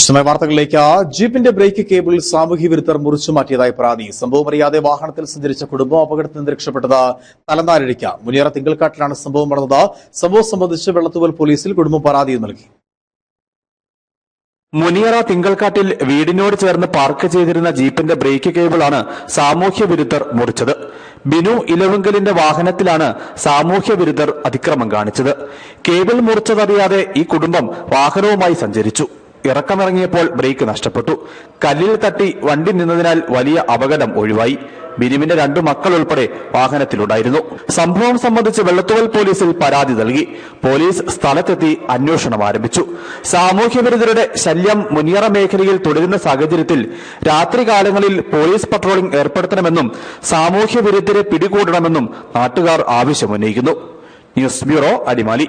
വിശദമായ വാർത്തകളിലേക്ക് ജീപ്പിന്റെ break cable സാമൂഹ്യ വിരുദ്ധർ മുറിച്ചു മാറ്റിയതായി പരാതി. സംഭവം അറിയാതെ വാഹനത്തിൽ സഞ്ചരിച്ച കുടുംബം അപകടത്തിൽ നിന്ന് രക്ഷപ്പെട്ടത് തലനാരിഴയ്ക്ക്. മുനിയറ തിങ്കൾക്കാട്ടിലാണ് സംഭവം നടന്നത്. സംഭവം സംബന്ധിച്ച് വെള്ളത്തുവൽ പോലീസിൽ കുടുംബം പരാതി നൽകി. മുനിയറ തിങ്കൾക്കാട്ടിൽ വീടിനോട് ചേർന്ന് പാർക്ക് ചെയ്തിരുന്ന ജീപ്പിന്റെ ബ്രേക്ക് കേബിളാണ് സാമൂഹ്യ വിരുദ്ധർ മുറിച്ചത്. ബിനു ഇലവുങ്കലിന്റെ വാഹനത്തിലാണ് സാമൂഹ്യ വിരുദ്ധർ അതിക്രമം കാണിച്ചത്. കേബിൾ മുറിച്ചതറിയാതെ ഈ കുടുംബം വാഹനവുമായി സഞ്ചരിച്ചു. ഇറക്കമിറങ്ങിയപ്പോൾ ബ്രേക്ക് നഷ്ടപ്പെട്ടു. കല്ലിൽ തട്ടി വണ്ടി നിന്നതിനാൽ വലിയ അപകടം ഒഴിവായി. ബിനുവിന്റെ രണ്ടു മക്കൾ ഉൾപ്പെടെ വാഹനത്തിലുണ്ടായിരുന്നു. സംഭവം സംബന്ധിച്ച് വെള്ളത്തുവൽ പോലീസിൽ പരാതി നൽകി. പോലീസ് സ്ഥലത്തെത്തി അന്വേഷണം ആരംഭിച്ചു. സാമൂഹ്യവിരുദ്ധരുടെ ശല്യം മുനിയറ മേഖലയിൽ തുടരുന്ന സാഹചര്യത്തിൽ രാത്രികാലങ്ങളിൽ പോലീസ് പട്രോളിംഗ് ഏർപ്പെടുത്തണമെന്നും സാമൂഹ്യവിരുദ്ധരെ പിടികൂടണമെന്നും നാട്ടുകാർ ആവശ്യമുന്നയിക്കുന്നു. News bureau Adimali.